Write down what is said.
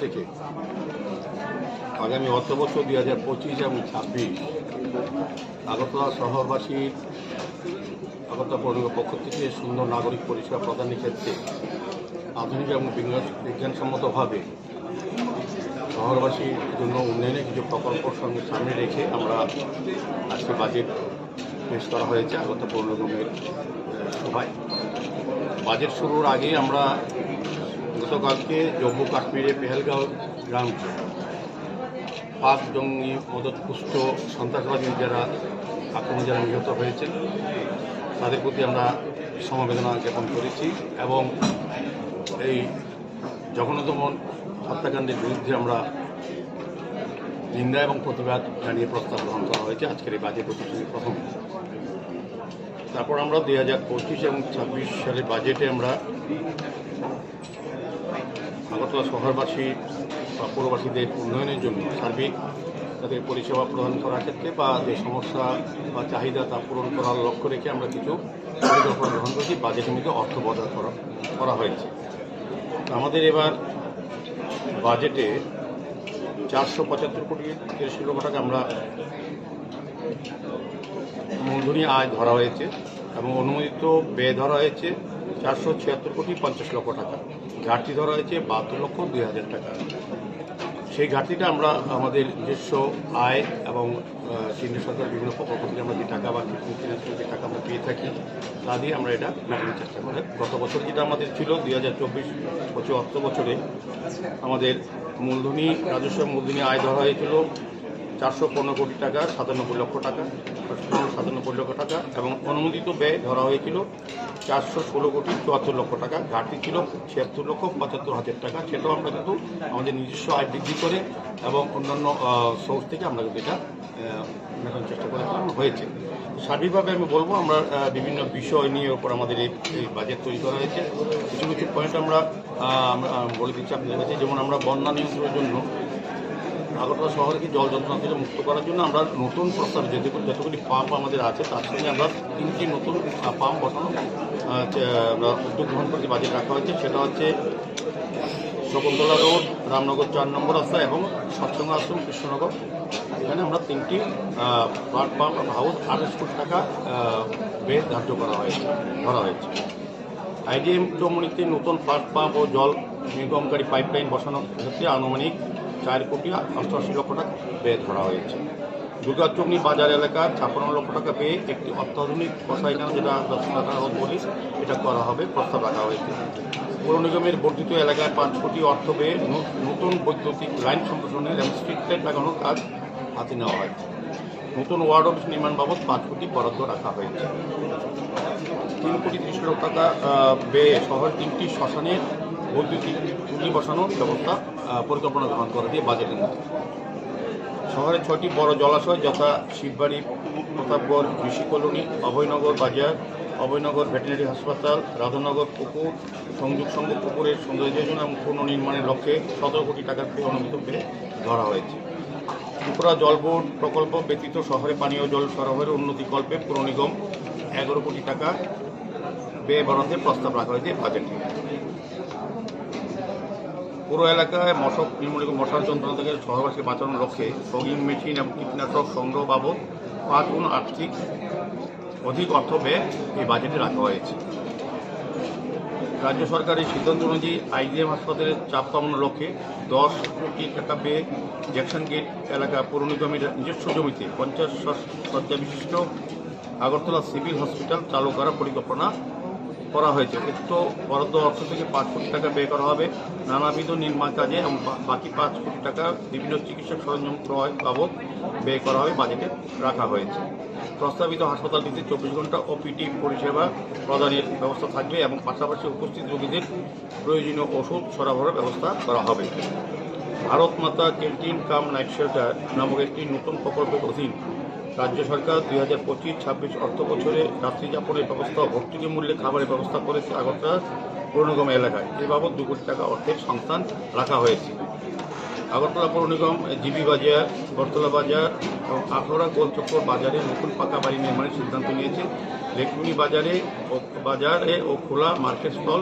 থেকে, আগামী অর্থ বছর দুই হাজার পঁচিশ এবং ছাব্বিশ, আগরতলা শহরবাসীর আগরতলা পৌর পক্ষ থেকে সুন্দর নাগরিক পরিষেবা প্রদানের ক্ষেত্রে আধুনিক এবং বিজ্ঞান- বিজ্ঞানসম্মতভাবে শহরবাসীর জন্য উন্নয়নের কিছু প্রকল্প সঙ্গে সামনে রেখে আমরা আজকে বাজেট পেশ করা হয়েছে আগরতলা পৌর নিগমের সভায়। বাজেট শুরুর আগে আমরা গতকালকে জম্মু কাশ্মীরের পেহেলগাঁও গ্রাম পাক জঙ্গি মদতপুষ্ট সন্ত্রাসবাদী যারা আক্রমণ যারা নিহত হয়েছেন তাদের প্রতি আমরা সমবেদনা জ্ঞাপন করেছি এবং এই জঘন্যতম হত্যাকাণ্ডের বিরুদ্ধে আমরা নিন্দা এবং প্রতিবাদ জানিয়ে প্রস্তাব গ্রহণ করা হয়েছে আজকের এই বাজেট অধিবেশনের প্রথম। তারপর আমরা দুই হাজার পঁচিশ এবং ছাব্বিশ সালের বাজেটে আমরা আগরতলা শহরবাসী বা পৌরবাসীদের উন্নয়নের জন্য সার্বিক তাদের পরিষেবা প্রদান করার ক্ষেত্রে বা যে সমস্যা বা চাহিদা তা পূরণ করার লক্ষ্য রেখে আমরা কিছু পরিকল্পনা গ্রহণ করেছি বাজেটের মধ্যে অর্থ বরাদ্দ করা করা হয়েছে। আমাদের এবার বাজেটে চারশো পঁচাত্তর কোটি তিরিশ লক্ষ টাকা আমরা মূলধনী আয় ধরা হয়েছে এবং অনুমোদিত ব্যয় ধরা হয়েছে চারশো ছিয়াত্তর কোটি পঞ্চাশ লক্ষ টাকা। ঘাটতি ধরা হয়েছে বাহাত্তর লক্ষ দুই হাজার টাকা। সেই ঘাটতিটা আমরা আমাদের নিজস্ব আয় এবং আহ, কেন্দ্রীয় সরকার বিভিন্ন প্রকল্প থেকে আমরা যে টাকা বা যে টাকা আমরা পেয়ে থাকি তা দিয়ে আমরা এটা মেটানোর চেষ্টা করি। গত বছর যেটা আমাদের ছিল দুই হাজার চব্বিশ পঁচিশ অর্থ বছরে আমাদের মূলধনী রাজস্ব মূলধনী আয় ধরা হয়েছিল চারশো পনেরো কোটি টাকা, সাতানব্বই লক্ষ টাকা সাতানব্বই লক্ষ টাকা, এবং অনুমোদিত ব্যয় ধরা হয়েছিল চারশো ষোলো কোটি চুয়াত্তর লক্ষ টাকা, ঘাটতি ছিল ছিয়াত্তর লক্ষ পঁচাত্তর হাজার টাকা, সেটাও আমরা কিন্তু আমাদের নিজস্ব আয় বৃদ্ধি করে এবং অন্যান্য সোর্স থেকে আমরা কিন্তু এটা মেটানোর চেষ্টা করে হয়েছে। সার্বিকভাবে আমি বলব, আমরা বিভিন্ন বিষয় নিয়ে ওপর আমাদের এই বাজেট তৈরি করা হয়েছে। কিছু কিছু পয়েন্ট আমরা বলে দিচ্ছি আপনাদের কাছে, যেমন আমরা বন্যা নিয়ন্ত্রণের জন্য আগরতলা শহরকে জল যন্ত্রণা থেকে মুক্ত করার জন্য আমরা নতুন প্রস্তাব যেটুকু যতগুলি পাম্প আমাদের আছে, তার সঙ্গে আমরা তিনটি নতুন পাম্প বসানো আমরা উদ্যোগ গ্রহণ করে যে বাজেট রাখা হয়েছে। সেটা হচ্ছে শকুন্তলা রোড, রামনগর চার নম্বর রাস্তা এবং সৎসঙ্গ আশ্রম, কৃষ্ণনগর। এখানে আমরা তিনটি ফ্লাট পাম্প হাউস আঠাশ কোটি টাকা ব্যয় ধার্য করা হয়েছে, ধরা হয়েছে। আইডিএম চৌমনিতে নতুন ফ্লাট পাম্প ও জল নির্গমকারী পাইপলাইন বসানোর ক্ষেত্রে আনুমানিক চার কোটি অষ্টআশি লক্ষ টাকা ব্যয় ধরা হয়েছে। দুর্গাচৌমনি বাজার এলাকা ছাপ্পান্ন লক্ষ টাকা পেয়ে একটি অত্যাধুনিক কষাইখানা যেটা টাকা বলি, এটা করা হবে, প্রস্তাব রাখা হয়েছে। পৌর নিগমের বর্ধিত এলাকায় পাঁচ কোটি অর্থ ন- নতুন বৈদ্যুতিক লাইন সম্প্রসারণের এবং স্ট্রিট লাইট লাগানোর কাজ হাতে নেওয়া হয় নতুন ওয়ার্ড অফিস নির্মাণ বাবদ পাঁচ কোটি বরাদ্দ রাখা হয়েছে। তিন কোটি ত্রিশ লক্ষ টাকা ব্যয়ে শহরের তিনটি শ্মশানের বৈদ্যুতিক চুল্লি বসানোর ব্যবস্থা পরিকল্পনা গ্রহণ করা দিয়ে বাজেটের মধ্যে। শহরে ছয়টি বড় জলাশয় যথা শিববাড়ি, প্রতাপগড়, কৃষি কলোনি, অভয়নগর বাজার, অভয়নগর ভেটেরিনারি হাসপাতাল, রাধানগর পুকুর, সংযোগ সংঘ পুকুরের সৌন্দর্যায়ন এবং পুনর্নির্মাণের লক্ষ্যে সতেরো কোটি টাকার অনুমোদিত ব্যয় ধরা হয়েছে। ত্রিপুরা জল বোর্ড প্রকল্প ব্যতীত শহরে পানীয় জল সরবরাহের উন্নতিকল্পে পুর নিগম এগারো কোটি টাকা ব্যয় বরাদ্দের প্রস্তাব রাখা হয়েছে বাজেটে। পুরো এলাকায় মশক নির্মূল মশার যন্ত্রণা থেকে শহরবাসীকে বাঁচানোর লক্ষ্যে ফগিং মেশিন এবং কীটনাশক সংগ্রহ বাবদ পাঁচ গুণ আর্থিক অধিক অর্থ ব্যয় এই বাজেটে রাখা হয়েছে। রাজ্য সরকারের সিদ্ধান্ত অনুযায়ী আইজিএম হাসপাতালের চাপ কমানোর লক্ষ্যে দশ কোটি টাকা ব্যয়ে জ্যাকসন গেট এলাকা পৌর নিগমের নিজস্ব জমিতে পঞ্চাশ শয্যা বিশিষ্ট আগরতলা সিভিল হসপিটাল চালু করার পরিকল্পনা করা হয়েছে। উক্ত বরাদ্দ অর্থ থেকে পাঁচ কোটি টাকা ব্যয় করা হবে। নানাবিধ নির্মাণ কাজে এবং বাকি পাঁচ কোটি টাকা বিভিন্ন চিকিৎসক সরঞ্জাম ক্রয় বাবদ ব্যয় করা হবে, বাজেটে রাখা হয়েছে। প্রস্তাবিত হাসপাতালটিতে চব্বিশ ঘণ্টা ওপিডি পরিষেবা প্রদানের ব্যবস্থা থাকবে এবং পাশাপাশি উপস্থিত রোগীদের প্রয়োজনীয় ওষুধ সরবরাহের ব্যবস্থা করা হবে। ভারত মাতা ক্যান্টিন কাম নাইট শেল্টার নামক একটি নতুন প্রকল্পের অধীন রাজ্য সরকার দুই হাজার পঁচিশ, ছাব্বিশ অর্থ বছরে রাত্রি যাপনের ব্যবস্থা, ভর্তুকি মূল্যে খাবারের ব্যবস্থা করেছে আগরতলা পৌর নিগম এলাকায়। এ বাবদ দু কোটি টাকা অর্থের সংস্থান রাখা হয়েছে। আগরতলা পৌর নিগম, জিবি বাজার বরতলা বাজার এবং আখড়া গোলচক্কর বাজারে নতুন পাকা বাড়ি নির্মাণের সিদ্ধান্ত নিয়েছে। লেকমুনি বাজারে বাজারে ও খোলা মার্কেট স্টল